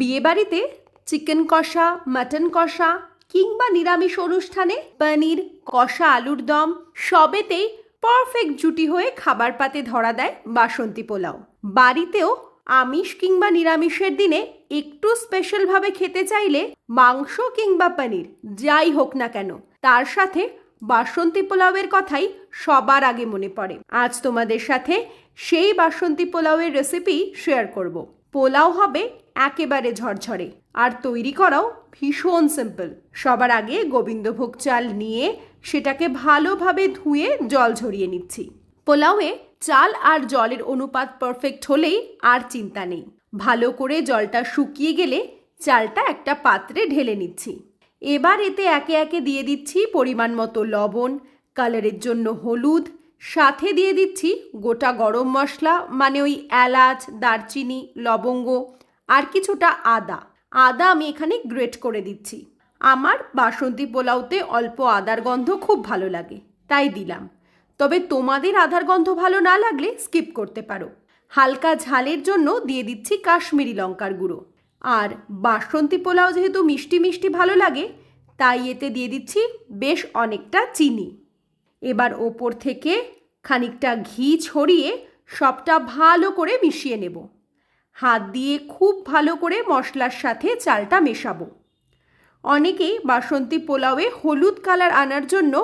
বিয়েবাড়িতে চিকেন কষা, মাটন কষা কিংবা নিরামিষ অনুষ্ঠানে পনির, কষা আলুর দম সবেতেই পারফেক্ট জুটি হয়ে খাবার পাতে ধরা দেয় বাসন্তী পোলাও। বাড়িতেও আমিষ কিংবা নিরামিষের দিনে একটু স্পেশালভাবে খেতে চাইলে মাংস কিংবা পনির, যাই হোক না কেন, তার সাথে বাসন্তী পোলাওয়ের কথাই সবার আগে মনে পড়ে। আজ তোমাদের সাথে সেই বাসন্তী পোলাওয়ের রেসিপি শেয়ার করব। পোলাও হবে একেবারে ঝরঝরে। আর তৈরি করাও ভীষণ সিম্পল সবার আগে গোবিন্দভোগ চাল নিয়ে সেটাকে ভালোভাবে ধুয়ে জল ঝরিয়ে নিচ্ছি। পোলাওয়ে চাল আর জলের অনুপাত পারফেক্ট হলেই আর চিন্তা নেই। ভালো করে জলটা শুকিয়ে গেলে চালটা একটা পাত্রে ঢেলে নিচ্ছি। এবার এতে একে একে দিয়ে দিচ্ছি পরিমাণ মতো লবণ, কালারের জন্য হলুদ, সাথে দিয়ে দিচ্ছি গোটা গরম মশলা মানে ওই এলাচ, দারচিনি, লবঙ্গ আর কিছুটা আদা। আদা আমি এখানে গ্রেট করে দিচ্ছি। আমার বাসন্তী পোলাওতে অল্প আদার গন্ধ খুব ভালো লাগে, তাই দিলাম। তবে তোমাদের আধার গন্ধ ভালো না লাগলে স্কিপ করতে পারো। হালকা ঝালের জন্য দিয়ে দিচ্ছি কাশ্মীরি লঙ্কার গুঁড়ো। আর বাসন্তী পোলাও যেহেতু মিষ্টি মিষ্টি ভালো লাগে, তাই এতে দিয়ে দিচ্ছি বেশ অনেকটা চিনি। এবার ওপর থেকে খানিকটা ঘি ছড়িয়ে সবটা ভালো করে মিশিয়ে নেব। হাত দিয়ে খুব ভালো করে মশলার সাথে চালটা মেশাবো। অনেকেই বাসন্তী পোলাওয়ে হলুদ কালার আনার জন্য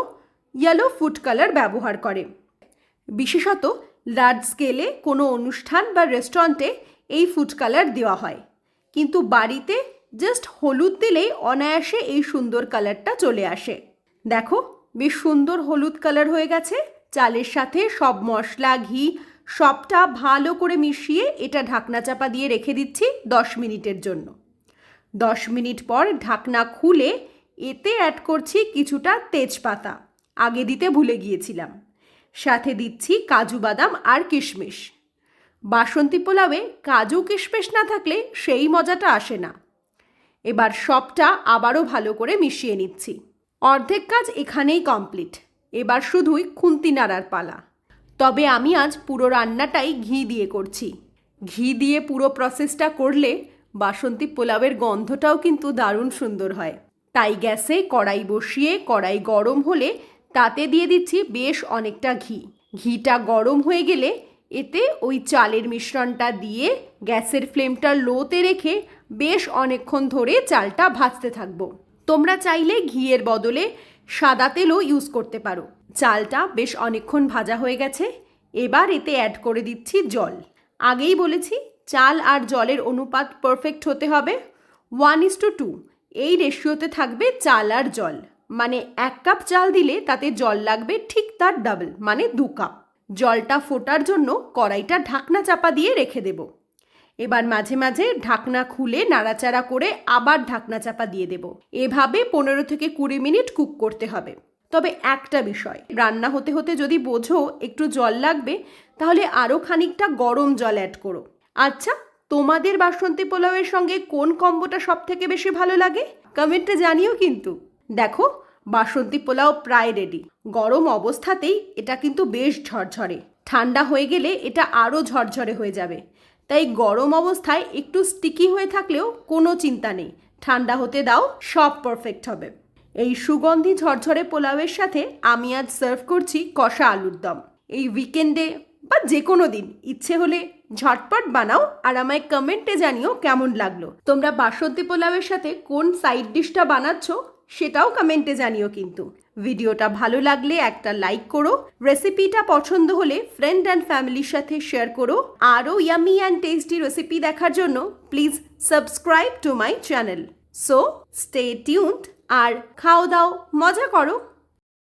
ইয়েলো ফুড কালার ব্যবহার করে। বিশেষত লার্জ স্কেলে কোনো অনুষ্ঠান বা রেস্টুরেন্টে এই ফুড কালার দেওয়া হয়। কিন্তু বাড়িতে জাস্ট হলুদ দিলেই অনায়াসে এই সুন্দর কালারটা চলে আসে। দেখো, বেশ সুন্দর হলুদ কালার হয়ে গেছে। চালের সাথে সব মশলা, ঘি সবটা ভালো করে মিশিয়ে এটা ঢাকনা চাপা দিয়ে রেখে দিচ্ছি দশ মিনিটের জন্য। দশ মিনিট পর ঢাকনা খুলে এতে অ্যাড করছি কিছুটা তেজপাতা। আগে দিতে ভুলে গিয়েছিলাম। সাথে দিচ্ছি কাজু বাদাম আর কিশমিশ। বাসন্তী পোলাওয়ে কাজু কিশমিশ না থাকলে সেই মজাটা আসে না। এবার সবটা আবারও ভালো করে মিশিয়ে নিচ্ছি। অর্ধেক কাজ এখানেই কমপ্লিট এবার শুধুই খুন্তি নাড়ার পালা। তবে আমি আজ পুরো রান্নাটাই ঘি দিয়ে করছি। ঘি দিয়ে পুরো প্রসেসটা করলে বাসন্তী পোলাওয়ের গন্ধটাও কিন্তু দারুণ সুন্দর হয়। তাই গ্যাসে কড়াই বসিয়ে কড়াই গরম হলে তাতে দিয়ে দিচ্ছি বেশ অনেকটা ঘি। ঘিটা গরম হয়ে গেলে এতে ওই চালের মিশ্রণটা দিয়ে গ্যাসের ফ্লেমটা লোতে রেখে বেশ অনেকক্ষণ ধরে চালটা ভাজতে থাকব। তোমরা চাইলে ঘিয়ের বদলে সাদা তেলও ইউজ করতে পারো। চালটা বেশ অনেকক্ষণ ভাজা হয়ে গেছে, এবার এতে অ্যাড করে দিচ্ছি জল। আগেই বলেছি, চাল আর জলের অনুপাত পারফেক্ট হতে হবে। ওয়ান ইস টু টু এই রেশিওতে থাকবে চাল আর জল। মানে এক কাপ চাল দিলে তাতে জল লাগবে ঠিক তার ডাবল মানে দু কাপ জলটা ফোটার জন্য কড়াইটা ঢাকনা চাপা দিয়ে রেখে দেব। এবার মাঝে মাঝে ঢাকনা খুলে নাড়াচাড়া করে আবার ঢাকনা চাপা দিয়ে দেব। এভাবে পনেরো থেকে কুড়ি মিনিট কুক করতে হবে। তবে একটা বিষয়, রান্না হতে হতে যদি বোঝো একটু জল লাগবে, তাহলে আরও খানিকটা গরম জল অ্যাড করো। আচ্ছা তোমাদের বাসন্তী পোলাওয়ের সঙ্গে কোন কম্বোটা সব থেকে বেশি ভালো লাগে? কমেন্টে জানিও কিন্তু। দেখো, বাসন্তী পোলাও প্রায় রেডি গরম অবস্থাতেই এটা কিন্তু বেশ ঝরঝরে। ঠান্ডা হয়ে গেলে এটা আরও ঝরঝরে হয়ে যাবে। তাই গরম অবস্থায় একটু স্টিকি হয়ে থাকলেও কোনো চিন্তা নেই। ঠান্ডা হতে দাও, সব পারফেক্ট হবে। এই সুগন্ধি ঝরঝরে পোলাওয়ের সাথে আমি আজ সার্ভ করছি কষা আলুর দম। এই উইকেন্ডে বা যে কোনো দিন ইচ্ছে হলে ঝটপট বানাও আর আমায় কমেন্টে জানিও কেমন লাগল। তোমরা বাসন্তী পোলাওয়ের সাথে কোন সাইড ডিশটা বানাচ্ছ সেটাও কমেন্টে জানিও কিন্তু। ভিডিওটা ভালো লাগলে একটা লাইক করো রেসিপিটা পছন্দ হলে ফ্রেন্ড অ্যান্ড ফ্যামিলির সাথে শেয়ার করো। আরও ইয়ামি অ্যান্ড টেস্টি রেসিপি দেখার জন্য please subscribe to my channel so stay tuned আর খাও দাও মজা করো।